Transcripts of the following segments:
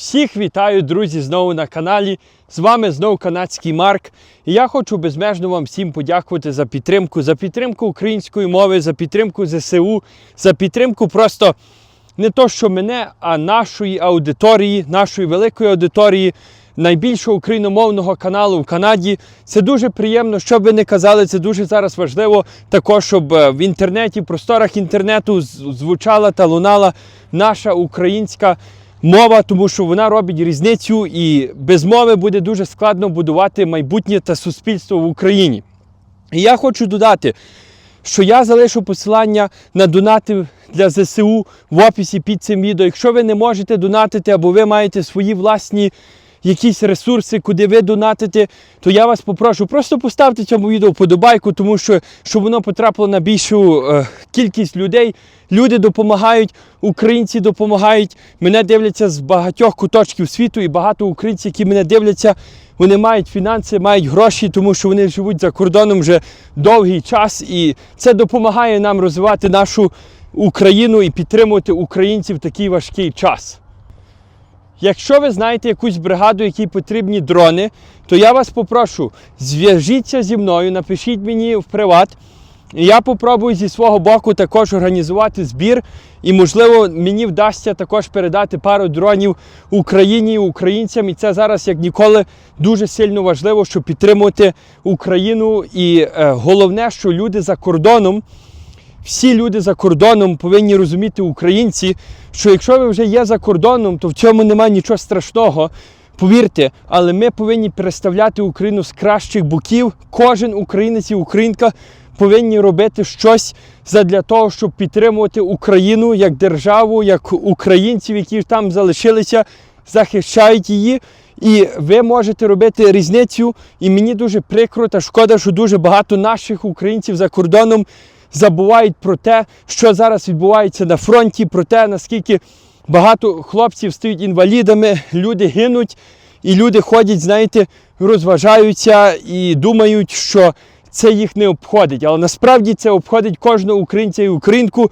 Всіх вітаю, друзі, знову на каналі. З вами знову канадський Марк. І я хочу безмежно вам всім подякувати за підтримку, за підтримку української мови, за підтримку ЗСУ, за підтримку просто не то, що мене, а нашої аудиторії, нашої великої аудиторії, найбільшого україномовного каналу в Канаді. Це дуже приємно, що б ви не казали, це дуже зараз важливо. Також, щоб е, в інтернеті, в просторах інтернету звучала та лунала наша українська мова, тому що вона робить різницю, і без мови буде дуже складно будувати майбутнє та суспільство в Україні. І я хочу додати, що я залишу посилання на донати для ЗСУ в описі під цим відео. Якщо ви не можете донатити або ви маєте свої власні якісь ресурси, куди ви донатите, то я вас попрошу, просто поставте цьому відео вподобайку, тому що щоб воно потрапило на більшу е, кількість людей. Люди допомагають, українці допомагають. Мене дивляться з багатьох куточків світу, і багато українців, які мене дивляться, вони мають фінанси, мають гроші, тому що вони живуть за кордоном вже довгий час, і це допомагає нам розвивати нашу Україну і підтримувати українців в такий важкий час. Якщо ви знаєте якусь бригаду, якій потрібні дрони, то я вас попрошу, зв'яжіться зі мною, напишіть мені в приват. Я попробую зі свого боку також організувати збір. І, можливо, мені вдасться також передати пару дронів Україні і українцям. І це зараз, як ніколи, дуже сильно важливо, щоб підтримувати Україну. І е, головне, що люди за кордоном всі люди за кордоном повинні розуміти українці, що якщо ви вже є за кордоном, то в цьому немає нічого страшного. Повірте, але ми повинні переставляти Україну з кращих боків. Кожен українець і українка повинні робити щось для того, щоб підтримувати Україну як державу, як українців, які там залишилися, захищають її. І ви можете робити різницю. І мені дуже прикро та шкода, що дуже багато наших українців за кордоном забувають про те, що зараз відбувається на фронті, про те, наскільки багато хлопців стають інвалідами, люди гинуть, і люди ходять, знаєте, розважаються і думають, що це їх не обходить. Але насправді це обходить кожного українця і українку.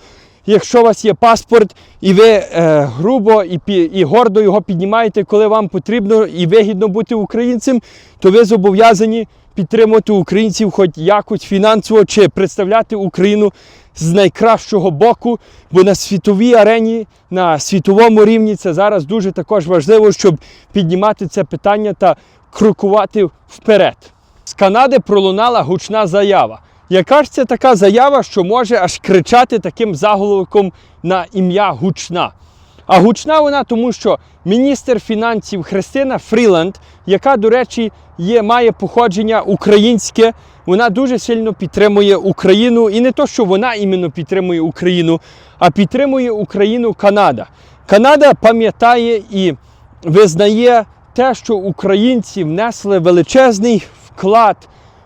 Якщо у вас є паспорт, і ви е, грубо і, і гордо його піднімаєте, коли вам потрібно і вигідно бути українцем, то ви зобов'язані підтримувати українців хоч якось фінансово чи представляти Україну з найкращого боку, бо на світовій арені, на світовому рівні це зараз дуже також важливо, щоб піднімати це питання та крокувати вперед. З Канади пролунала гучна заява. Яка ж це така заява, що може аж кричати таким заголовком на ім'я гучна? А гучна вона тому, що міністр фінансів Христина Фріланд, яка, до речі, є, має походження українське, вона дуже сильно підтримує Україну. І не то, що вона іменно підтримує Україну, а підтримує Україну Канада. Канада пам'ятає і визнає те, що українці внесли величезний вклад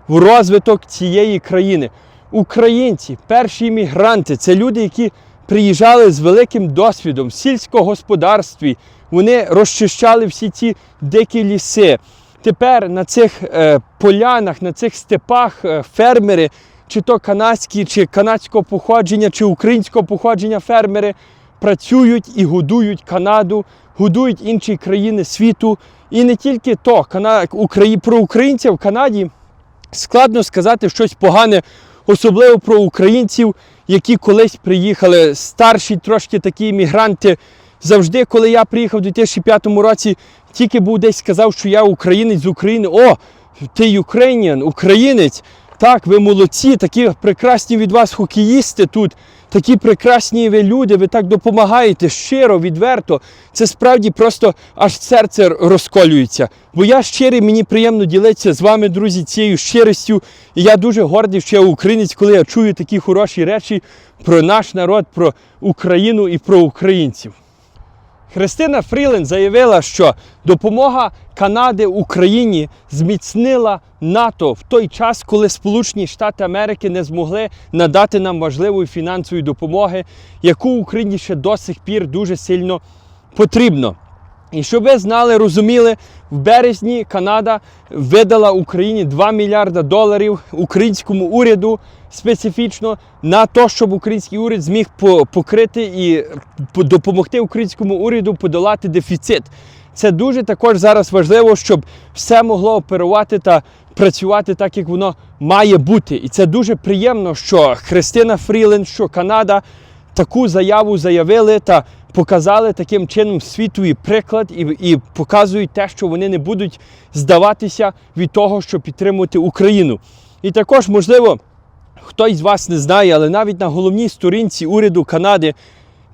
в розвиток цієї країни. Українці, перші іммігранти, це люди, які приїжджали з великим досвідом в сільськогосподарстві. Вони розчищали всі ці дикі ліси. Тепер на цих е, полянах, на цих степах е, фермери, чи то канадські, чи канадського походження, чи українського походження фермери працюють і годують Канаду, годують інші країни світу. І не тільки то, Кана... Украї... про українців в Канаді складно сказати щось погане, особливо про українців, які колись приїхали, старші трошки такі іммігранти. Завжди, коли я приїхав у 2005 році, тільки був десь сказав, що я українець з України. О, ти Ukrainian, українець. Так, ви молодці, такі прекрасні від вас хокеїсти тут, такі прекрасні ви люди, ви так допомагаєте щиро, відверто. Це справді просто аж серце розколюється. Бо я щирий, мені приємно ділитися з вами, друзі, цією щирістю. І я дуже гордий, що я українець, коли я чую такі хороші речі про наш народ, про Україну і про українців. Христина Фрілен заявила, що допомога Канади Україні зміцнила НАТО в той час, коли Сполучені Штати Америки не змогли надати нам важливої фінансової допомоги, яку Україні ще до сих пір дуже сильно потрібно. І щоб ви знали, розуміли, в березні Канада видала Україні 2 мільярда доларів українському уряду специфічно на те, щоб український уряд зміг покрити і допомогти українському уряду подолати дефіцит. Це дуже також зараз важливо, щоб все могло оперувати та працювати так, як воно має бути. І це дуже приємно, що Христина Фріленд, що Канада таку заяву заявили та показали таким чином світовий приклад і, і показують те, що вони не будуть здаватися від того, щоб підтримувати Україну. І також, можливо, хтось з вас не знає, але навіть на головній сторінці уряду Канади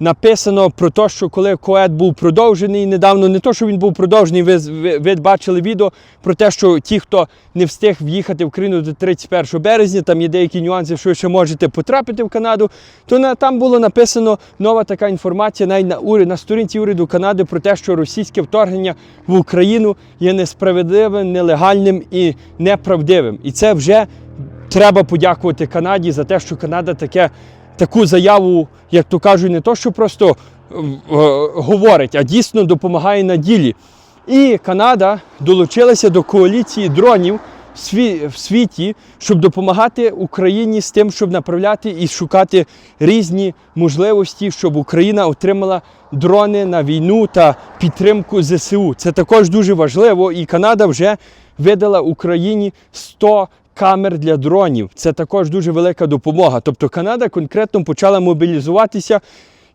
написано про те, що коли коет був продовжений недавно, не то, що він був продовжений, ви, ви, бачили відео про те, що ті, хто не встиг в'їхати в Україну до 31 березня, там є деякі нюанси, що ви ще можете потрапити в Канаду, то на, там було написано нова така інформація навіть на, уряд, на сторінці уряду Канади про те, що російське вторгнення в Україну є несправедливим, нелегальним і неправдивим. І це вже треба подякувати Канаді за те, що Канада таке, таку заяву, як то кажуть, не то, що просто е, говорить, а дійсно допомагає на ділі. І Канада долучилася до коаліції дронів в світі, щоб допомагати Україні з тим, щоб направляти і шукати різні можливості, щоб Україна отримала дрони на війну та підтримку ЗСУ. Це також дуже важливо, і Канада вже видала Україні 100 камер для дронів. Це також дуже велика допомога. Тобто Канада конкретно почала мобілізуватися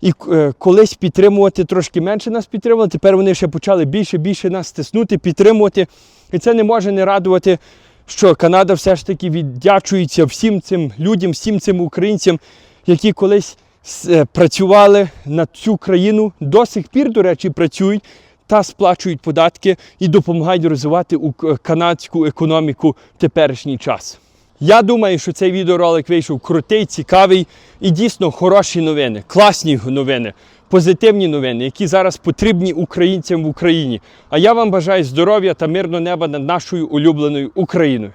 і е, колись підтримувати трошки менше нас підтримували. Тепер вони ще почали більше більше нас стиснути, підтримувати. І це не може не радувати, що Канада все ж таки віддячується всім цим людям, всім цим українцям, які колись е, працювали на цю країну, до сих пір, до речі, працюють та сплачують податки і допомагають розвивати канадську економіку в теперішній час. Я думаю, що цей відеоролик вийшов крутий, цікавий і дійсно хороші новини, класні новини, позитивні новини, які зараз потрібні українцям в Україні. А я вам бажаю здоров'я та мирного неба над нашою улюбленою Україною.